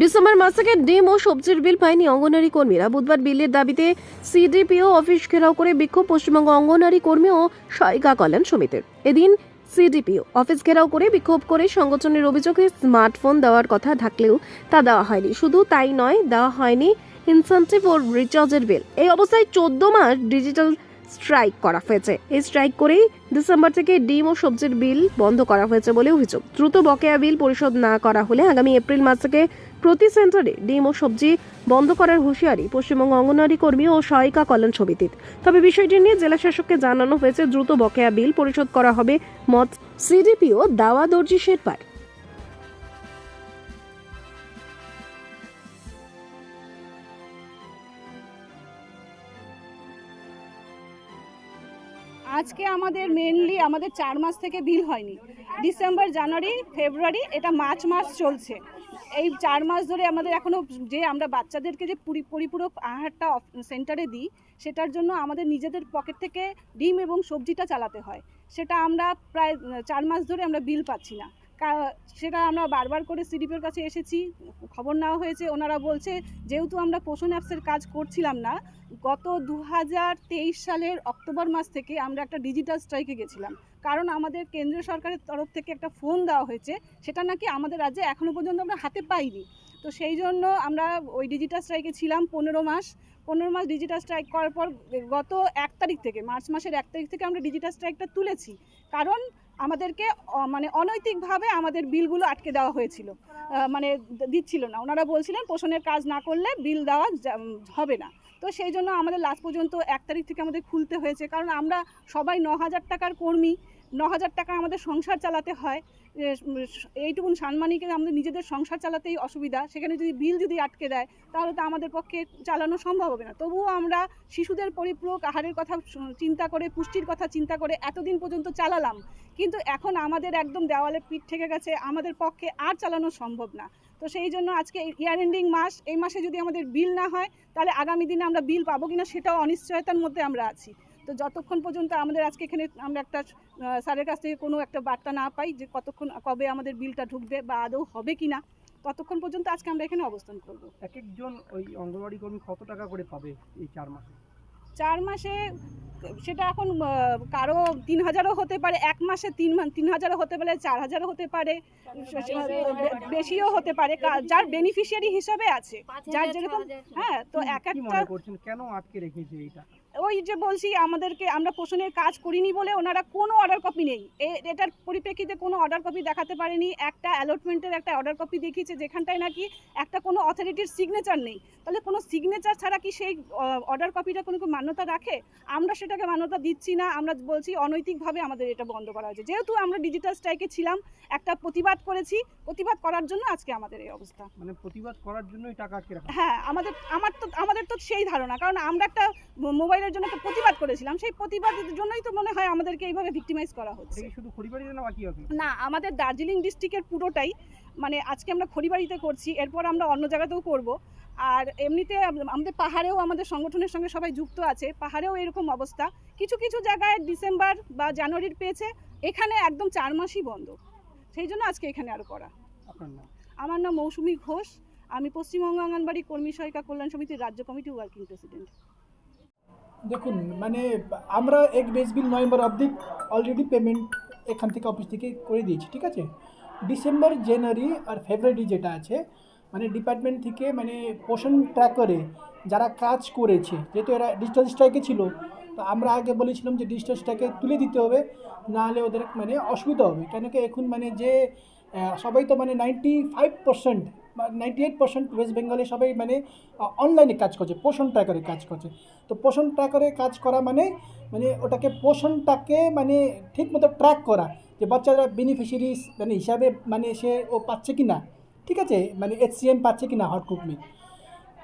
মাস থেকে ডিম ও সবজির বিল পায়নি অঙ্গনারী কর্মীরা। বুধবার বিলের দাবিতে সিডিপিও অফিস ঘেরাও করে বিক্ষোভ পশ্চিমবঙ্গ অঙ্গনারী কর্মী ও সহায়িকা কল্যাণ সমিতির। এদিন সিডিপিও অফিস ঘেরাও করে বিক্ষোভ করে সংগঠনের অভিযোগে স্মার্টফোন দেওয়ার কথা থাকলেও তা দেওয়া হয়নি। শুধু তাই নয়, দেওয়া হয়নি ইনসেন্টিভ ও রিচার্জের বিল এই অবস্থায় চোদ্দ মাস ডিজিটাল স্ট্রাইক করা হয়েছে। এই স্ট্রাইক করেই ডিসেম্বর থেকে ডিম ও সবজির বিল বন্ধ করা হয়েছে বলে অভিযোগ। দ্রুত বকেয়া বিল পরিশোধ না করা হলে আগামী এপ্রিল মাস থেকে প্রতি সেন্টারে ডিম ও সবজি বন্ধ করার হুঁশিয়ারি পশ্চিমবঙ্গ অঙ্গনওয়াড়ি কর্মী ও সহায়িকা কল্যাণ সমিতির। তবে বিষয়টি নিয়ে জেলা শাসককে জানানো হয়েছে, দ্রুত বকেয়া বিল পরিশোধ করা হবে মত সিডিপিও দাওয়া দর্জি শেরপার। আজকে আমাদের মেনলি আমাদের চার মাস থেকে বিল হয়নি। ডিসেম্বর জানুয়ারি ফেব্রুয়ারি এটা মার্চ মাস চলছে। এই চার মাস ধরে আমাদের এখনও যে আমরা বাচ্চাদেরকে যে পুরি- পরিপূরক আহারটা সেন্টারে দিই, সেটার জন্য আমাদের নিজেদের পকেট থেকে ডিম এবং সবজিটা চালাতে হয়। সেটা আমরা প্রায় চার মাস ধরে আমরা বিল পাচ্ছি না। সেটা আমরা বারবার করে সিডিপির কাছে এসেছি, খবর নেওয়া হয়েছে, ওনারা বলছে, যেহেতু আমরা পোষণ অ্যাপসের কাজ করছিলাম না গত দু হাজার তেইশ সালের অক্টোবর মাস থেকে আমরা একটা ডিজিটাল স্ট্রাইকে গেছিলাম। কারণ আমাদের কেন্দ্রীয় সরকারের তরফ থেকে একটা ফোন দেওয়া হয়েছে, সেটা নাকি আমাদের রাজ্যে এখনও পর্যন্ত আমরা হাতে পাইনি। তো সেই জন্য আমরা ওই ডিজিটাল স্ট্রাইকে ছিলাম পনেরো মাস। পনেরো মাস ডিজিটাল স্ট্রাইক করার পর গত এক তারিখ থেকে, মার্চ মাসের এক তারিখ থেকে আমরা ডিজিটাল স্ট্রাইকটা তুলেছি। কারণ আমাদেরকে মানে অনৈতিকভাবে আমাদের বিলগুলো আটকে দেওয়া হয়েছিল। মানে দিচ্ছিল না। ওনারা বলছিলেন, পোষণের কাজ না করলে বিল দেওয়া হবে না। তো সেই জন্য আমাদের লাস্ট পর্যন্ত এক তারিখ থেকে আমাদের খুলতে হয়েছে। কারণ আমরা সবাই ন হাজার টাকার কর্মী, ন হাজার টাকা আমাদের সংসার চালাতে হয়। এইটুকুন সানমানিকে আমাদের নিজেদের সংসার চালাতেই অসুবিধা। সেখানে যদি বিল যদি আটকে দেয়, তাহলে তো আমাদের পক্ষে চালানো সম্ভব হবে না। তবুও আমরা শিশুদের পরিপূরক আহারের কথা চিন্তা করে, পুষ্টির কথা চিন্তা করে এতদিন পর্যন্ত চালালাম। কিন্তু এখন আমাদের একদম দেওয়ালে পিঠ থেকে গেছে। আমাদের পক্ষে আর চালানো সম্ভব না। তো সেই জন্য আজকে ইয়ার এন্ডিং মাস এই মাসে যদি আমাদের বিল না হয় তাহলে আগামী দিনে আমরা বিল পাবো কিনা সেটাও অনিশ্চয়তার মধ্যে আমরা আছি। তো যতক্ষণ পর্যন্ত আমাদের আজকে এখানে আমরা একটা স্যারের কাছ থেকে কোনো একটা বার্তা না পাই যে কতক্ষণ কবে আমাদের বিলটা ঢুকবে বা আদৌ হবে কি না ততক্ষণ পর্যন্ত আজকে আমরা এখানে অবস্থান করব। এক একজন ওই অঙ্গনওয়াড়ি কর্মী কত টাকা করে পাবে এই চার মাসে? চার মাসে সেটা এখন কারও তিন হাজারও হতে পারে এক মাসে তিন তিন হাজারও হতে পারে চার হাজারও হতে পারে বেশিও হতে পারে যার বেনিফিশিয়ারি হিসাবে আছে যার যেরকম হ্যাঁ তো এক একটা কেন আটকে রেখেছে এইটা? ওই যে বলছি আমাদেরকে আমরা পোষণের কাজ করিনি বলে ওনারা কোনো অর্ডার কপি নেই। এটার পরিপ্রেক্ষিতে কোনো অর্ডার কপি দেখাতে পারেনি। একটা অ্যালটমেন্টের একটা অর্ডার কপি দেখিয়েছে যেখানটায় নাকি একটা কোনো অথরিটির সিগনেচার নেই। তাহলে কোনো সিগনেচার ছাড়া কি সেই অর্ডার কপিটা কোনো মান্যতা রাখে? আমরা সেটাকে মান্যতা দিচ্ছি না। আমরা বলছি অনৈতিকভাবে আমাদের এটা বন্ধ করা হয়েছে। যেহেতু আমরা ডিজিটাল স্ট্রাইকে ছিলাম একটা প্রতিবাদ করেছি। প্রতিবাদ করার জন্য আজকে আমাদের এই অবস্থা। মানে প্রতিবাদ করার জন্যই টাকা হ্যাঁ আমাদের আমার তো আমাদের তো সেই ধারণা। কারণ আমরা একটা মো- মোবাইলের জন্য একটা প্রতিবাদ করেছিলাম সেই প্রতিবাদের জন্যই তো মনে হয় আমাদেরকে এইভাবে ভিক্টিমাইজ করা হচ্ছে। শুধু খড়িবাড়িতে না বাকি হবে না আমাদের দার্জিলিং ডিস্ট্রিক্টের পুরোটাই মানে আজকে আমরা খড়িবাড়িতে করছি এরপর আমরা অন্য জায়গাতেও করব। আর এমনিতে আমাদের পাহাড়েও আমাদের সংগঠনের সঙ্গে সবাই যুক্ত আছে পাহাড়েও এরকম অবস্থা। কিছু কিছু জায়গায় ডিসেম্বর বা জানুয়ারির পেয়েছে এখানে একদম চার মাসই বন্ধ। সেই জন্য আজকে এখানে আরও করা। আমার নাম মৌসুমী ঘোষ। আমি পশ্চিমবঙ্গ অঙ্গনবাড়ি কর্মী সহায়িকা কল্যাণ সমিতির রাজ্য কমিটি ওয়ার্কিং প্রেসিডেন্ট দেখুন মানে আমরা এক বেস বিল নভেম্বর অবধি অলরেডি পেমেন্ট এখান থেকে অফিস থেকে করে দিয়েছি, ঠিক আছে? ডিসেম্বর, জানুয়ারি আর ফেব্রুয়ারি যেটা আছে মানে ডিপার্টমেন্ট থেকে মানে পোষণ ট্র্যাকারে যারা কাজ করেছে, যেহেতু এরা ডিজিটাল স্ট্রাইকে ছিল, তো আমরা আগে বলেছিলাম যে ডিজিটাল স্ট্রাইকে তুলে দিতে হবে, নাহলে ওদের মানে অসুবিধা হবে। কেন কি এখন মানে যে সবাই তো মানে ninety five percent ninety eight percent west বেঙ্গলে সবাই মানে অনলাইনে কাজ করছে পোষণ ট্র্যাকারে কাজ করছে। তো পোষণ ট্র্যাকারে কাজ করা মানে মানে ওটাকে পোষণটাকে মানে ঠিক মতো ট্র্যাক করা যে বাচ্চারা বেনিফিশিয়ারিস মানে হিসাবে মানে সে ও পাচ্ছে কি না ঠিক আছে? মানে এইচ সি এম পাচ্ছে কি না হট কুকমি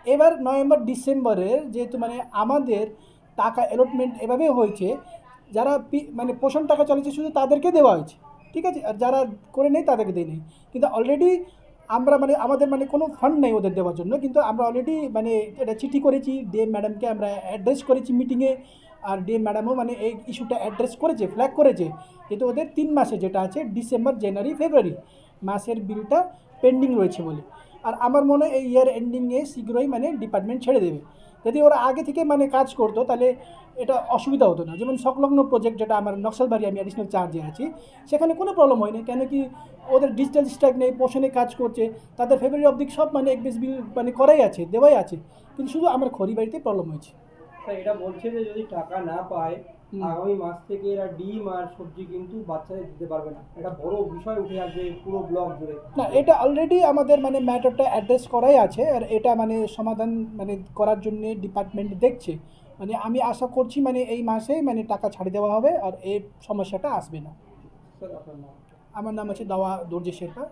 এবার নভেম্বর ডিসেম্বরের যেহেতু মানে আমাদের টাকা অ্যালটমেন্ট এভাবে হয়েছে, যারা মানে পোষণ টাকা চলেছে শুধু তাদেরকে দেওয়া হয়েছে। ঠিক আছে? আর যারা করে নেই তাদেরকে দেয় নেই। কিন্তু অলরেডি আমরা মানে আমাদের মানে কোনো ফান্ড নেই ওদের দেওয়ার জন্য। কিন্তু আমরা অলরেডি মানে এটা চিঠি করেছি ডিএম ম্যাডামকে আমরা অ্যাড্রেস করেছি মিটিংয়ে আর ডিএম ম্যাডামও মানে এই ইস্যুটা অ্যাড্রেস করেছে ফ্ল্যাগ করেছে। কিন্তু ওদের তিন মাসে যেটা আছে ডিসেম্বর জানুয়ারি ফেব্রুয়ারি মাসের বিলটা পেন্ডিং রয়েছে বলে। আর আমার মনে হয় এই ইয়ার এন্ডিংয়ে শীঘ্রই মানে ডিপার্টমেন্ট ছেড়ে দেবে। যদি ওরা আগে থেকে মানে কাজ করতো, তাহলে এটা অসুবিধা হতো না। যেমন সংলগ্ন প্রজেক্ট যেটা আমার নকশালবাড়ি আমি অ্যাডিশনাল চার্জে আছি, সেখানে কোনো প্রবলেম হয়নি কেন কি ওদের ডিজিটাল স্ট্রাইক নেই, পোষণে কাজ করছে, তাদের ফেব্রুয়ারি অবধি সব মানে এক বিল মানে করাই আছে, দেওয়াই আছে। কিন্তু শুধু আমার খড়ি বাড়িতে প্রবলেম হয়েছে। এটা বলছে যে যদি টাকা না পায়। আগামী মাস থেকে এরা ডিম আর সবজি কিন্তু বাচ্চাদের দিতে পারবে না। এটা বড় বিষয় উঠে আসবে পুরো ব্লক জুড়ে। না এটা অলরেডি আমাদের মানে ম্যাটারটা অ্যাড্রেস করাই আছে আর এটা মানে সমাধান মানে করার জন্য ডিপার্টমেন্ট দেখছে। মানে আমি আশা করছি মানে এই মাসেই মানে টাকা ছাড়ে দেওয়া হবে আর এই সমস্যাটা আসবে না। আমার নাম আছে দাওয়া দর্জি শেরপা।